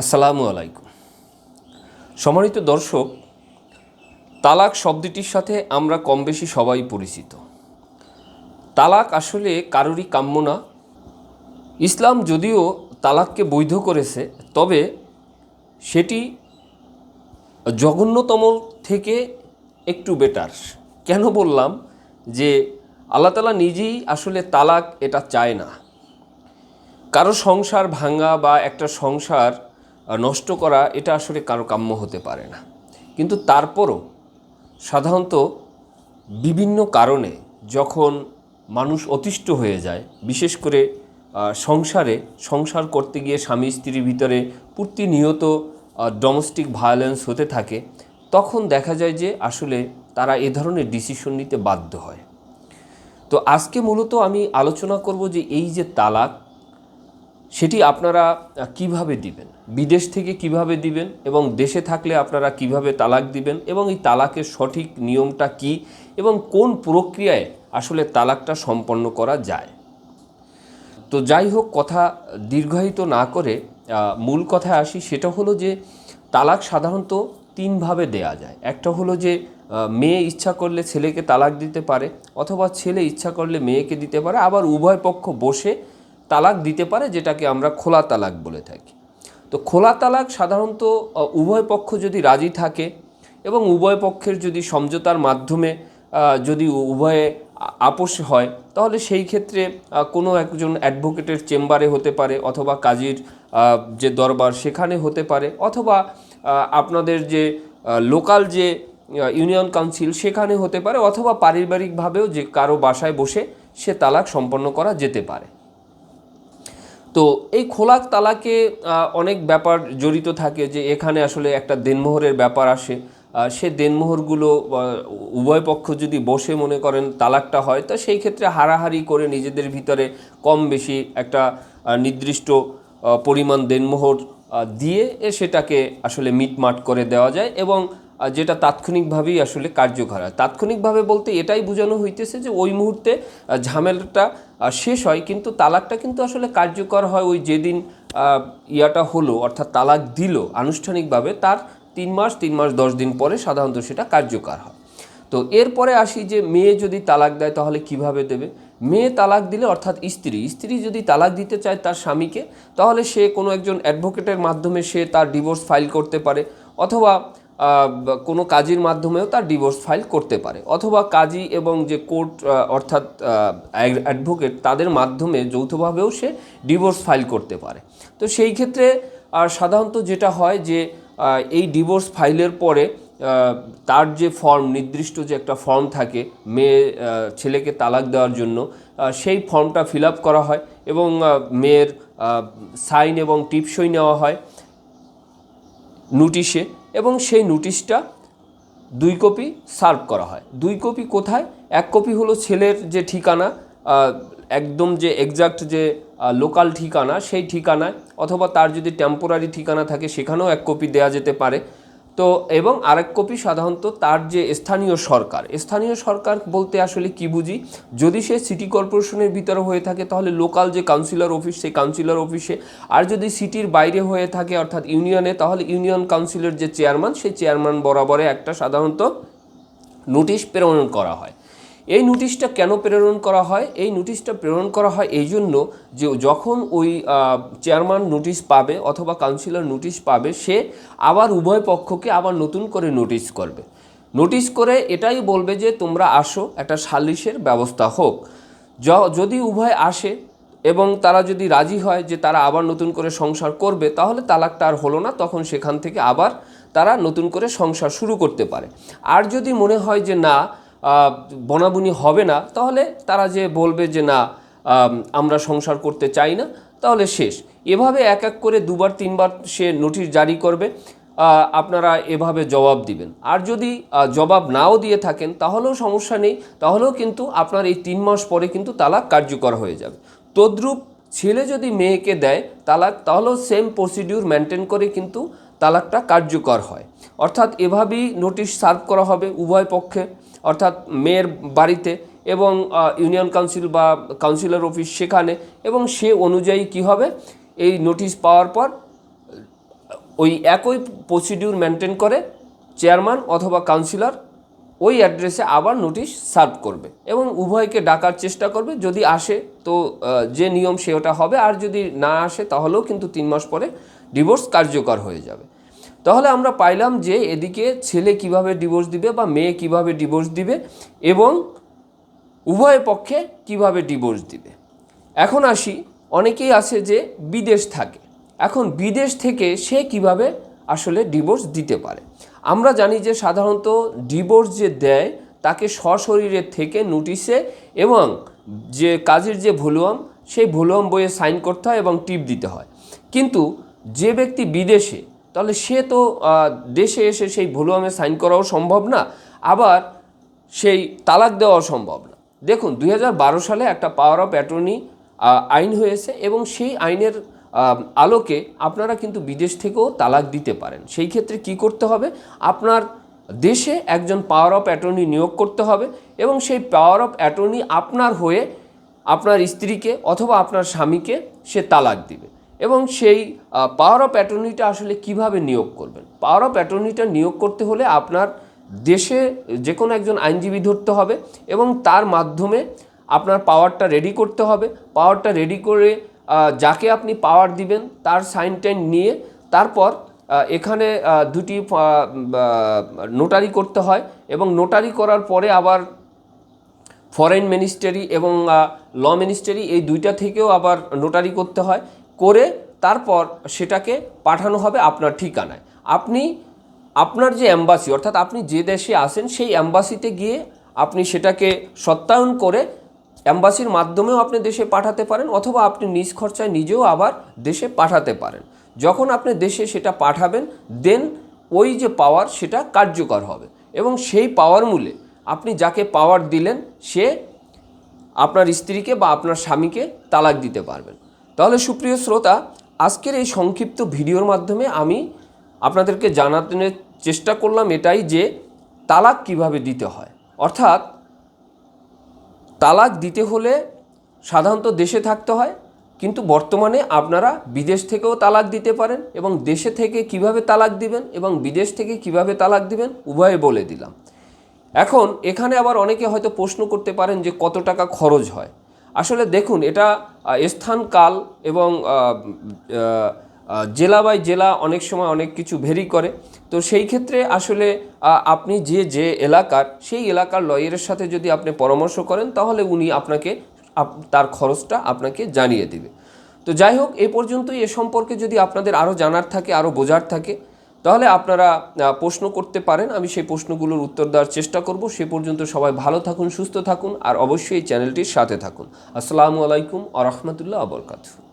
আসসালামু আলাইকুম। সম্মানিত দর্শক, তালাক শব্দটির সাথে আমরা কম বেশি সবাই পরিচিত। তালাক আসলে কারোরই কাম্য না। ইসলাম যদিও তালাককে বৈধ করেছে, তবে সেটি জঘন্যতম থেকে একটু বেটার। কেন বললাম যে আল্লাহ তালা নিজেই আসলে তালাক এটা চায় না। কারও সংসার ভাঙা বা একটা সংসার নষ্ট করা এটা আসলে কারও কাম্য হতে পারে না। কিন্তু তারপরও সাধারণত বিভিন্ন কারণে যখন মানুষ অতিষ্ঠ হয়ে যায়, বিশেষ করে সংসারে, সংসার করতে গিয়ে স্বামী স্ত্রীর ভিতরে প্রতিনিয়ত ডোমেস্টিক ভায়োলেন্স হতে থাকে, তখন দেখা যায় যে আসলে তারা এ ধরনের ডিসিশন নিতে বাধ্য হয়। তো আজকে মূলত আমি আলোচনা করব যে এই যে তালাক সেটি আপনারা কীভাবে দিবেন? বিদেশ থেকে কীভাবে দিবেন? এবং দেশে থাকলে আপনারা কীভাবে তালাক দিবেন? এবং এই তালাকের সঠিক নিয়মটা কি? এবং কোন প্রক্রিয়ায় আসলে তালাকটা সম্পন্ন করা যায়? তো যাই হোক, কথা দীর্ঘায়িত না করে মূল কথায় আসি, সেটা হলো যে তালাক সাধারণত তিনভাবে দেয়া যায়। একটা হলো যে মেয়ে ইচ্ছা করলে ছেলেকে তালাক দিতে পারে, অথবা ছেলে ইচ্ছা করলে মেয়েকে দিতে পারে, আবার উভয় পক্ষ বসে তালাক দিতে পারে, যেটাকে আমরা খোলা তালাক বলে থাকি। তো খোলা তালাক সাধারণত উভয় পক্ষ যদি রাজি থাকে এবং উভয় পক্ষের যদি সমঝোতার মাধ্যমে যদি উভয়ে আপোষ হয়, তাহলে সেই ক্ষেত্রে কোনো একজন অ্যাডভোকেটের চেম্বারে হতে পারে অথবা কাজীর যে দরবার সেখানে হতে পারে অথবা আপনাদের যে লোকাল যে ইউনিয়ন কাউন্সিল সেখানে হতে পারে অথবা পারিবারিকভাবেও যে কারও বাসায় বসে সে তালাক সম্পন্ন করা যেতে পারে। তো এই খোলাক তালাকে অনেক ব্যাপার জড়িত থাকে যে এখানে আসলে একটা দেনমোহরের ব্যাপার আসে। সে দেনমোহরগুলো উভয় পক্ষ যদি বসে মনে করেন তালাকটা হয়, তো সেই ক্ষেত্রে হারাহারি করে নিজেদের ভিতরে কম বেশি একটা নির্দিষ্ট পরিমাণ দেনমোহর দিয়ে এ সেটাকে আসলে মিটমাট করে দেওয়া যায় এবং যেটা তাৎক্ষণিকভাবেই আসলে কার্যকর হয়। তাৎক্ষণিকভাবে বলতে এটাই বোঝানো হইতেছে যে ওই মুহূর্তে ঝামেলাটা শেষ হয়, কিন্তু তালাকটা কিন্তু আসলে কার্যকর হয় ওই যেদিন ইয়াটা হলো, অর্থাৎ তালাক দিল আনুষ্ঠানিকভাবে, তার তিন মাস তিন মাস, দশ দিন পরে সাধারণত সেটা কার্যকর হয়। তো এরপরে আসি যে মেয়ে যদি তালাক দেয় তাহলে কীভাবে দেবে? মেয়ে তালাক দিলে, অর্থাৎ স্ত্রী স্ত্রী যদি তালাক দিতে চায় তার স্বামীকে, তাহলে সে কোনো একজন অ্যাডভোকেটের মাধ্যমে সে তার ডিভোর্স ফাইল করতে পারে, অথবা কোনো কাজীর মাধ্যমেও তার ডিভোর্স ফাইল করতে পারে। অথবা কাজী এবং যে কোর্ট অর্থাৎ অ্যাডভোকেট তাদের মাধ্যমে যৌথভাবেও সে ডিভোর্স ফাইল করতে পারে। তো সেই ক্ষেত্রে সাধারণত যেটা হয় যে এই ডিভোর্স ফাইলের পরে তার যে ফর্ম নির্দিষ্ট যে একটা ফর্ম থাকে, মেয়ে ছেলেকে তালাক দেওয়ার জন্য সেই ফর্মটা ফিল আপ করা হয় এবং মেয়ের সাইন এবং টিপসই নেওয়া হয়। নোটিশে এবং সেই নোটিশটা দুই কপি সার্ভ করা হয়। দুই কপি কোথায়? এক কপি হলো ছেলের যে ঠিকানা একদম যে এক্সাক্ট যে লোকাল ঠিকানা, সেই ঠিকানায়, অথবা তার যদি টেম্পোরারি ঠিকানা থাকে, সেখানেও এক কপি দেওয়া যেতে পারে। তো এবং আরেক কপি সাধারণত তার যে স্থানীয় সরকার স্থানীয় সরকার বলতে আসলে কি বুঝি? যদি সে সিটি কর্পোরেশনের ভিতরে হয়ে থাকে, তাহলে লোকাল যে কাউন্সিলর অফিস সেই কাউন্সিলর অফিসে আর যদি সিটির বাইরে হয়ে থাকে, অর্থাৎ ইউনিয়নে তাহলে ইউনিয়ন কাউন্সিলের যে চেয়ারম্যান সেই চেয়ারম্যান বরাবরে একটা সাধারণত নোটিশ প্রেরণ করা হয়। এই নোটিশটা কেন প্রেরণ করা হয়? এই নোটিশটা প্রেরণ করা হয় এই জন্য যে যখন ওই চেয়ারম্যান নোটিশ পাবে অথবা কাউন্সিলর নোটিশ পাবে, সে আবার উভয় পক্ষকে আবার নতুন করে নোটিশ করবে। নোটিশ করে এটাই বলবে যে তোমরা আসো, একটা সালিশের ব্যবস্থা হোক। যদি উভয় আসে এবং তারা যদি রাজি হয় যে তারা আবার নতুন করে সংসার করবে, তাহলে তালাকটা আর হলো না, তখন সেখান থেকে আবার তারা নতুন করে সংসার শুরু করতে পারে। আর যদি মনে হয় যে না বনাবনি হবে না, তাহলে তারা যে বলবে যে না আমরা সংসার করতে চাই না, তাহলে শেষ। এভাবে এক এক করে দুবার, তিনবার সে নোটিশ জারি করবে আপনারা এভাবে জবাব দিবেন। আর যদি জবাব নাও দিয়ে থাকেন, তাহলেও সমস্যা নেই, তাহলেও কিন্তু আপনার এই তিন মাস পরে কিন্তু তালাক কার্যকর হয়ে যাবে। তদ্রূপ ছেলে যদি মেয়েকে দেয় তালাক, তাহলেও সেম প্রসিডিউর মেনটেন করে কিন্তু তালাকটা কার্যকর হয়। অর্থাৎ এভাবেই নোটিশ সার্ভ করা হবে উভয় পক্ষে, অর্থাৎ মেয়ের বাড়িতে এবং ইউনিয়ন কাউন্সিল বা কাউন্সিলর অফিস সেখানে এবং সে অনুযায়ী কি হবে, এই নোটিশ পাওয়ার পর, ওই একই প্রসিডিউর মেনটেন করে চেয়ারম্যান অথবা কাউন্সিলর ওই অ্যাড্রেসে আবার নোটিশ সার্ভ করবে এবং উভয়কে ডাকার চেষ্টা করবে। যদি আসে, তো যে নিয়ম সে ওটা হবে। আর যদি না আসে, তাহলেও কিন্তু তিন মাস পরে ডিভোর্স কার্যকর হয়ে যাবে। তাহলে আমরা পাইলাম যে এদিকে ছেলে কীভাবে ডিভোর্স দিবে বা মেয়ে কীভাবে ডিভোর্স দিবে এবং উভয় পক্ষে কীভাবে ডিভোর্স দিবে। এখন আসি, অনেকেই আছে যে বিদেশ থাকে। এখন বিদেশ থেকে সে কীভাবে আসলে ডিভোর্স দিতে পারে? আমরা জানি যে সাধারণত ডিভোর্স যে দেয়, তাকে সশরীরে থেকে নোটিশে এবং যে কাজের যে ভলিউম সেই ভলিউম বইয়ে সাইন করতে হয় এবং টিপ দিতে হয়। কিন্তু যে ব্যক্তি বিদেশে, তাহলে সে তো দেশে এসে সেই ভলিউমে সাইন করাও সম্ভব না, আবার সেই তালাক দেওয়াও সম্ভব না। দেখুন, দুই হাজার বারো সালে একটা পাওয়ার অফ অ্যাটর্নি আইন হয়েছে এবং সেই আইনের আলোকে আপনারা কিন্তু বিদেশ থেকেও তালাক দিতে পারেন। সেই ক্ষেত্রে কি করতে হবে? আপনার দেশে একজন পাওয়ার অফ অ্যাটর্নি নিয়োগ করতে হবে এবং সেই পাওয়ার অফ অ্যাটর্নি আপনার হয়ে আপনার স্ত্রীকে অথবা আপনার স্বামীকে সে তালাক দিবে এবং সেই পাওয়ার অফ অ্যাটর্নিটা আসলে কীভাবে নিয়োগ করবেন? পাওয়ার অফ অ্যাটর্নিটা নিয়োগ করতে হলে আপনার দেশে যে কোনো একজন আইনজীবী ধরতে হবে এবং তার মাধ্যমে আপনার পাওয়ারটা রেডি করতে হবে। পাওয়ারটা রেডি করে যাকে আপনি পাওয়ার দিবেন, তার সাইন টাইন নিয়ে তারপর এখানে দুটি নোটারি করতে হয় এবং নোটারি করার পরে আবার ফরেন মিনিস্ট্রি এবং ল মিনিস্ট্রি এই দুইটা থেকেও আবার নোটারি করতে হয়। করে তারপর সেটাকে পাঠানো হবে আপনার ঠিকানায়। আপনি, আপনার যে অ্যাম্বাসি অর্থাৎ আপনি যে দেশে আসেন সেই অ্যাম্বাসিতে গিয়ে আপনি সেটাকে সত্যায়ন করে অ্যাম্বাসির মাধ্যমেও আপনি দেশে পাঠাতে পারেন অথবা আপনি নিজ খরচায় নিজেও আবার দেশে পাঠাতে পারেন। যখন আপনি দেশে সেটা পাঠাবেন দেন ওই যে পাওয়ার সেটা কার্যকর হবে। এবং সেই পাওয়ার মূলে আপনি যাকে পাওয়ার দিলেন, সে আপনার স্ত্রীকে বা আপনার স্বামীকে তালাক দিতে পারবেন। তাহলে সুপ্রিয় শ্রোতা, আজকের এই সংক্ষিপ্ত ভিডিওর মাধ্যমে আমি আপনাদেরকে জানাতে চেষ্টা করলাম এটাই যে তালাক কীভাবে দিতে হয়। অর্থাৎ তালাক দিতে হলে সাধারণত দেশে থাকতে হয়, কিন্তু বর্তমানে আপনারা বিদেশ থেকেও তালাক দিতে পারেন এবং দেশে থেকে কীভাবে তালাক দিবেন এবং বিদেশ থেকে কীভাবে তালাক দিবেন উভয়ে বলে দিলাম। এখন এখানে আবার অনেকে হয়তো প্রশ্ন করতে পারেন যে কত টাকা খরচ হয়। আসলে দেখুন, এটা স্থান কাল এবং জেলা বাই জেলা অনেক সময় অনেক কিছু ভেরি করে। তো সেই ক্ষেত্রে আসলে আপনি যে যে এলাকার, সেই এলাকার লয়ারের সাথে যদি আপনি পরামর্শ করেন, তাহলে উনি আপনাকে, আপ- তার খরচটা আপনাকে জানিয়ে দিবে। তো যাই হোক, এ পর্যন্তই। এ সম্পর্কে যদি আপনাদের আরও জানার থাকে আরও বোঝার থাকে, তাহলে আপনারা প্রশ্ন করতে পারেন। আমি সেই প্রশ্নগুলোর উত্তর দেওয়ার চেষ্টা করব। সে পর্যন্ত সবাই ভালো থাকুন, সুস্থ থাকুন, আর অবশ্যই এই চ্যানেলটির সাথে থাকুন। আসসালামু আলাইকুম আ রহমতুল্লাহ আবরকাতু